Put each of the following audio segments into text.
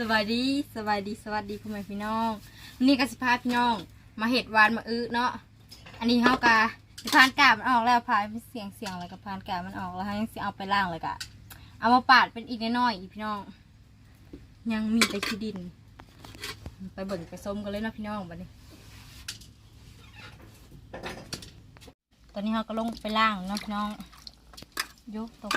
สวัสดีสวัสดีสวัสดีพ่อแม่พี่น้องนนี้ก็สิพาพี่น้อง มาเห็ดหวานมาอื้อเนาะอันนี้เฮากะพานกาบมันออกแล้วพายเสียงเสียงอะไรกับพานกาบมันออกแล้วเฮายังสิเอาไปล่างเลยกะเอามาปาดเป็นอีกน้อยๆอีกพี่น้อง ยังมีแต่ขี้ดิน ไปเบิ่งไปส้มกันเลยเนาะพี่น้องบัดนี้ ตอนนี้เราก็ลงไปล่างเนาะพี่น้องยกตก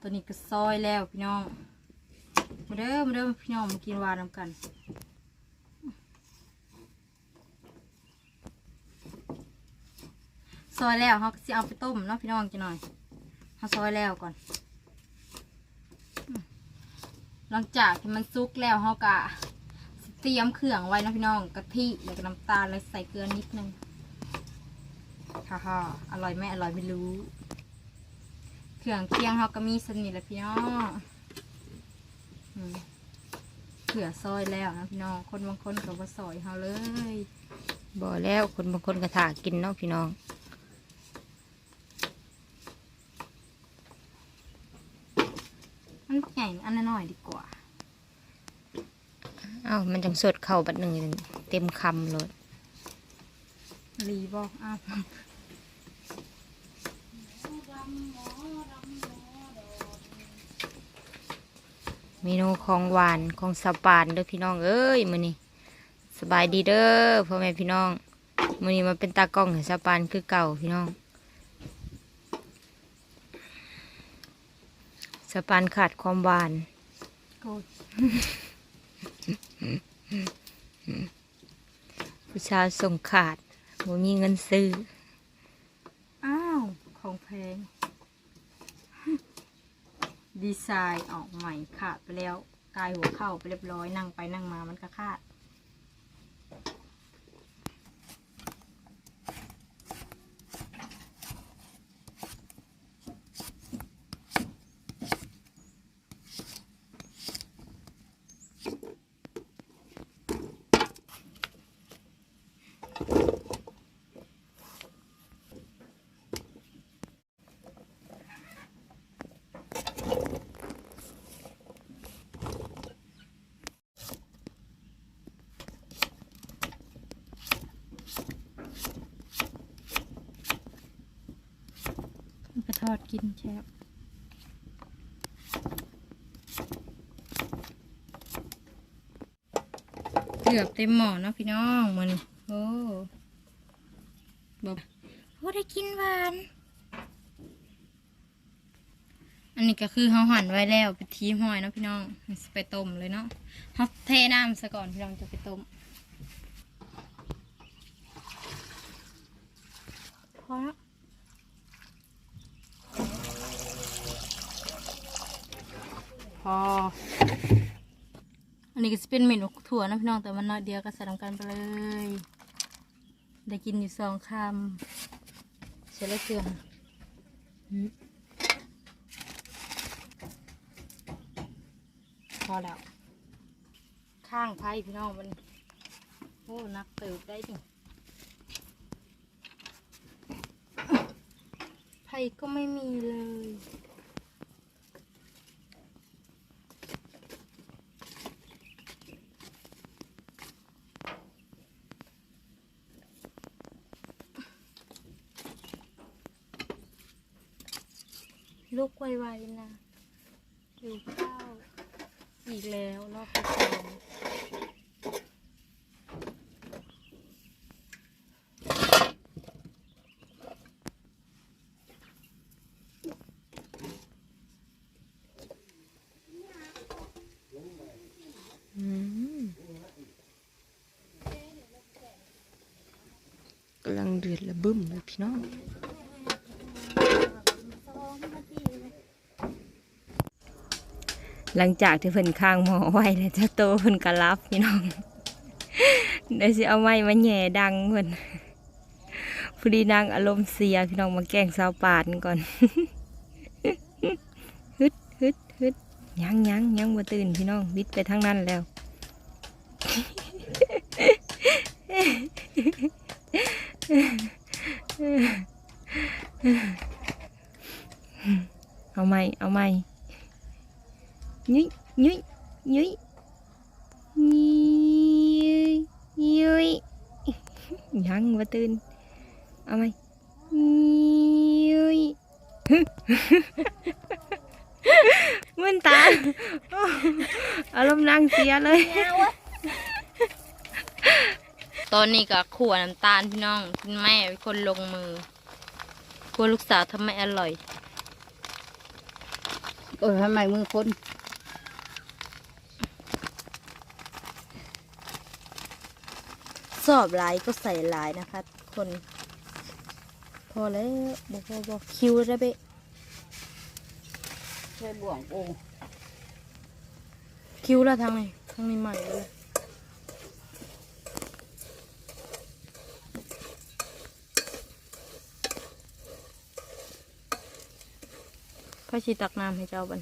ตัว นี้ก็ซอยแล้วพี่น้อง มาเด้อมาเด้อพี่น้องมากินวานำกันซอยแล้วเขาก็สิเอาไปต้มเนาะพี่น้องจะหน่อยเขาซอยแล้วก่อน หลังจากที่มันซุกแล้วเขาก็สิเตรียมเครื่องไว้นะพี่น้องกะทิแล้วก็น้ำตาลแล้วใส่เกลือนิดนึงฮ่าฮ่าอร่อยไหมอร่อยไม่รู้ เครื่องเคียงเขาก็มีสนิทแหละพี่น้องอืมเผื่อซอยแล้วนะพี่น้อง คนบางคนก็บ่ซอยเขาเลยบ่แล้วคนบางคนก็ถากินเนาะพี่น้องมันใหญ่อันน้อยๆดีกว่าเอ้ามันจังสดเข้าบัดหนึ่งเต็มคำเลยรีบอกอ้าว เมนูของหวานของสปานเด้อพี่น้องเอ้ยมื้อนี้สบายดีเด้อพ่อแม่พี่น้องมื้อนี้มาเป็นตากล้องให้สปานคือเก่าพี่น้องสปานขาดความหวานโกดผู้ชายส่งขาดบ่มีเงินซื้อ อ้าว ของแพง ดีไซน์ออกใหม่ขาดไปแล้วกายหัวเข้าไปเรียบร้อยนั่งไปนั่งมามันก็คาด อดกินแชบเกือบเต็มหม้อเนาะพี่น้องมันโอ้บอกโอ้ได้กินหวาน อันนี้ก็คือเขาหั่นไว้แล้วไปทีหอยเนาะพี่น้องไปต้มเลยเนาะเขาเทน้ำซะก่อนพี่น้องจะไปต้มพอแล้ว พอ อันนี้ก็จะเป็นเมนูถั่วนะพี่น้องแต่มันน้อยเดียวก็ใส่ลงกันไปเลย ได้กินอยู่สองคำเสร็จแล้วเกลืออืมพอแล้ว ข้างไพ่พี่น้องมันโอ้นักเติบได้ดิไพ่ก็ไม่มีเลย ลูกไวๆนะอยู่ข้าวอีกแล้วรอบที่สองกำลังเดือดระบึ้มเลยพี่น้อง หลังจากที่เพิ่นค้างหมอไว้แล้วจ้าโตเพิ่นก็รับพี่น้องเดี๋ยวสิเอาไม้มาแหย่ดังเพิ่นพอดีนางอารมณ์เสียพี่น้องมาแกล้งสาวปานก่อนฮึดฮึดฮึดยังยังยังบ่ตื่นพี่น้องวิดไปทางนั้นแล้วเอาไหมเอาไหม ยุ้ยยุ้ยยุ้ยยุ้ยยุ้ยยังมาตื่นเอาไหมยุ้ยมึนตาอารมณ์นางเสียเลยตอนนี้ก็ขวน้ำตาลพี่น้องคุณแม่เป็นคนลงมือกลัวลูกสาวทำไม่อร่อย เออทำไมมือคน สอบหลายก็ใส่หลายนะคะทุกคน พอแล้วบอกบอกบอกคิวได้เบะใช่บ่วงโอ้คิวแล้วทางไหนทางนี้ใหม่เลยพ่อชีตักน้ำให้เจ้าบัน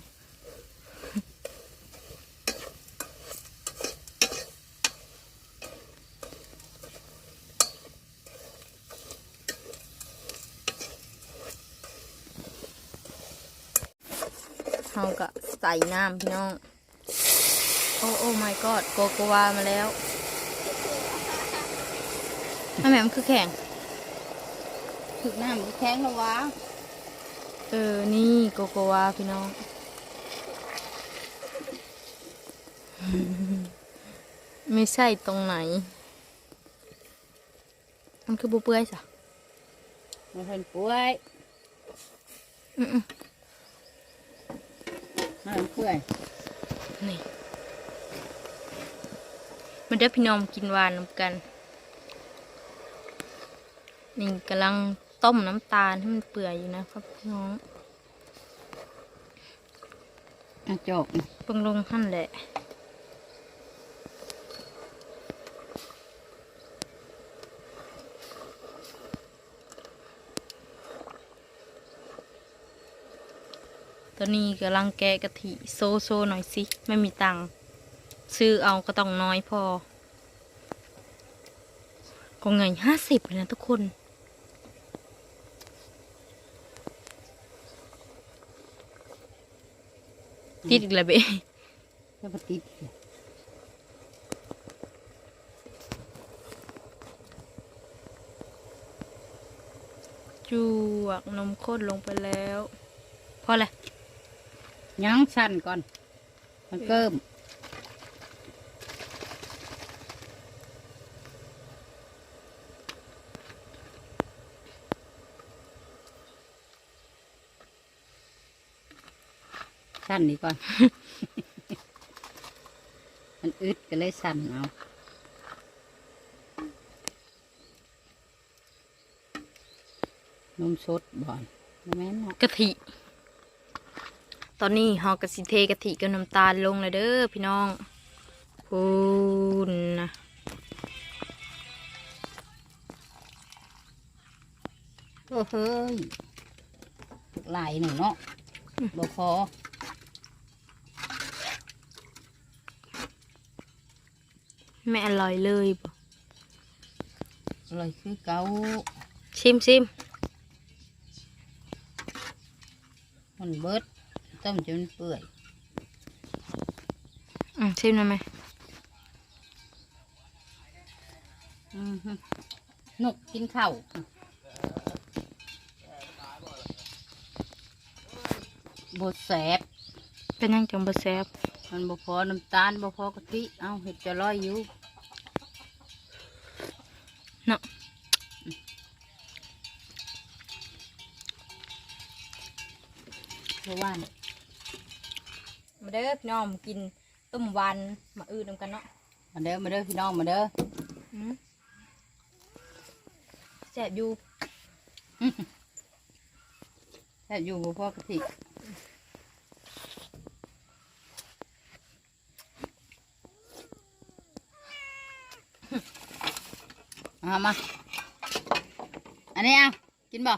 าก็ใส่น้ำพี่น้อง โอ้โอ้ my god โกโกวามาแล้วทำไมมันคือแข็งถึกน้ำแข็งแล้ววะเออ นี่โกโกวาพี่น้อง ไม่ใช่ตรงไหน มันคือบุเปื่อยสะมันเป็นป่วยอื มมันเปื่อยๆนี่มันได้อพี่น้องมากินหวานน้ำกัน นี่กำลังต้มน้ำตาลให้มันเปื่อยอยู่นะครับพี่น้องอะจบเพิ่งลงหั่นแหละ ตอนนี้กำลังแกะกะทิโซโซหน่อยสิ ไม่มีตังค์ซื้อเอาก็ต้องน้อยพอ ก็เงินห้าสิบเลยนะทุกคนติดอีกแล้วเบแล้วก็ติดจวกนมข้นลงไปแล้ว พอแหละ ยั้งสั้นก่อน มันเกิมสั้นนี่ก่อน มันอึดก็เลยสั้นเอานมสดบ่อนแม่นกะทิ ตอนนี้เฮากะสิเทกะทิกับน้ำตาลลงเลยเด้อพี่น้องพูนนะโอ้เฮ้ยหลายหนึ่งเนาะบ่พอไม่อร่อยเลยบ่อร่อยคือเกาชิมชิมมันเบิด ต้มจนเปื่อยอืมชิมหน่อยไหมอือฮึนกกินข้าวบดแสบเป็นยังจังบ่แซ่บมันบ่พอน้ำตาลบ่พอกะทิเอาเห็ดจะลอยอยู่ พี่น้องกินต้มวันมาอื้อนำกันเนาะมาเด้อมาเด้อพี่น้องมาเด้อแสบอยู่แสบอยู่บ่พ่อกะทิเอามา อันนี้เอากินบ่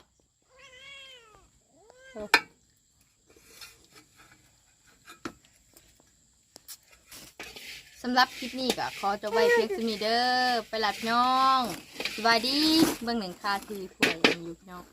สำหรับคลิปนี้ก็ขอจะไว้เพียงสมีเด้อไปหลับน้องสบายดีเบื้องหนึ่งคาทีผู้ใดยังอยู่พี่น้อง